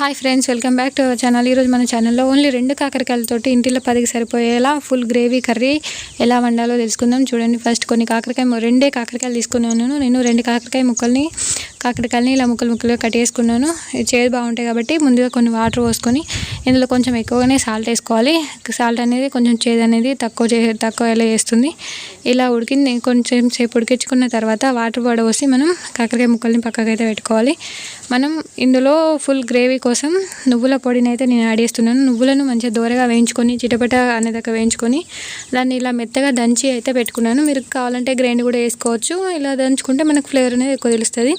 Hi friends welcome back to our channel ఈరోజు మన ఛానల్లో ఓన్లీ రెండు కాకరకాయలతోటి ఇంటిలో పదికి సరిపోయేలా ఫుల్ గ్రేవీ కర్రీ ఎలా వండాలో తెలుసుకుందాం. చూడండి ఫస్ట్ కొన్ని కాకరకాయ రెండే కాకరకాయలు తీసుకున్నాను. నేను రెండు కాకరకాయ ముక్కల్ని కాకరకాయలని ఇలా ముక్కలు ముక్కలుగా కట్ చేసుకున్నాను. చేదు బాగుంటాయి కాబట్టి ముందుగా కొన్ని వాటర్ పోసుకొని ఇందులో కొంచెం ఎక్కువగానే సాల్ట్ వేసుకోవాలి. సాల్ట్ అనేది కొంచెం చేదు అనేది తక్కువ చే తక్కువ ఎలా చేస్తుంది ఇలా ఉడికింది కొంచెం సేపు ఉడికించుకున్న తర్వాత వాటర్ పడవసి మనం కాకరకాయ ముక్కల్ని పక్కకైతే పెట్టుకోవాలి. మనం ఇందులో ఫుల్ గ్రేవీ కోసం నువ్వుల పొడిని అయితే నేను యాడ్ చేస్తున్నాను. నువ్వులను మంచిగా దూరగా వేయించుకొని చిటపట అనేదాకా వేయించుకొని దాన్ని ఇలా మెత్తగా దంచి అయితే పెట్టుకున్నాను. మీరు కావాలంటే గ్రైండ్ కూడా వేసుకోవచ్చు. ఇలా దంచుకుంటే మనకు ఫ్లేవర్ అనేది ఎక్కువ తెలుస్తుంది.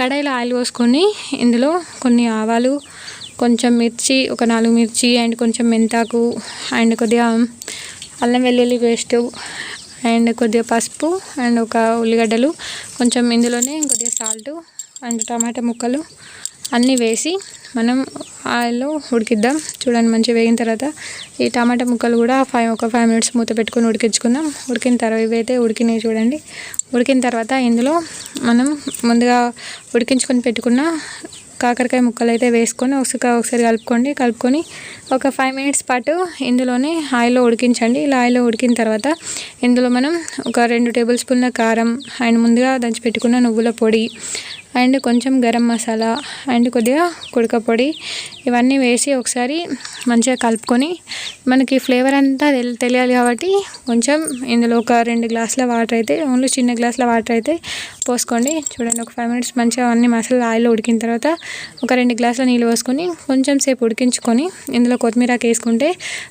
కడాయిలో ఆయిల్ పోసుకొని ఇందులో కొన్ని ఆవాలు కొంచెం మిర్చి ఒక నాలుగు మిర్చి అండ్ కొంచెం మెంతాకు అండ్ కొద్దిగా అల్లం వెల్లుల్లి పేస్టు అండ్ కొద్దిగా పసుపు అండ్ ఒక ఉల్లిగడ్డలు కొంచెం ఇందులోనే కొద్దిగా సాల్ట్ అండ్ టమాటా ముక్కలు అన్నీ వేసి మనం ఆయిల్లో ఉడికిద్దాం. చూడండి మంచిగా వేగిన తర్వాత ఈ టమాటా ముక్కలు కూడా ఫైవ్ ఒక ఫైవ్ మినిట్స్ మూత పెట్టుకుని ఉడికించుకుందాం. ఉడికిన తర్వాత ఇవైతే ఉడికినాయి చూడండి. ఉడికిన తర్వాత ఇందులో మనం ముందుగా ఉడికించుకొని పెట్టుకున్న కాకరకాయ ముక్కలు అయితే వేసుకొని ఒకసారి ఒకసారి కలుపుకోండి. కలుపుకొని ఒక ఫైవ్ మినిట్స్ పాటు ఇందులోనే ఆయిల్లో ఉడికించండి. ఇలా ఆయిల్లో ఉడికిన తర్వాత ఇందులో మనం ఒక రెండు టేబుల్ స్పూన్ల కారం అండ్ ముందుగా దంచి పెట్టుకున్న నువ్వుల పొడి అండ్ కొంచెం గరం మసాలా అండ్ కొద్దిగా కుడక పొడి ఇవన్నీ వేసి ఒకసారి మంచిగా కలుపుకొని మనకి ఫ్లేవర్ అంతా తెలియాలి కాబట్టి కొంచెం ఇందులో ఒక రెండు గ్లాసుల వాటర్ అయితే ఓన్లీ చిన్న గ్లాసుల వాటర్ అయితే పోసుకోండి. చూడండి ఒక ఫైవ్ మినిట్స్ మంచిగా అన్ని మసాలా ఆయిల్ ఉడికిన తర్వాత ఒక రెండు గ్లాసుల నీళ్ళు పోసుకొని కొంచెం సేపు ఉడికించుకొని ఇందులో కొత్తిమీరకు వేసుకుంటే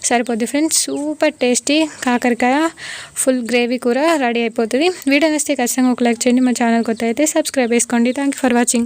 సరిపోద్ది. ఫ్రెండ్స్ సూపర్ టేస్టీ కాకరకాయ ఫుల్ గ్రేవీ కూర రెడీ అయిపోతుంది. వీడియో వస్తే ఖచ్చితంగా ఒక లైక్ చేయండి. మా ఛానల్ కొత్త అయితే సబ్స్క్రైబ్ చేసుకోండి. Thank for watching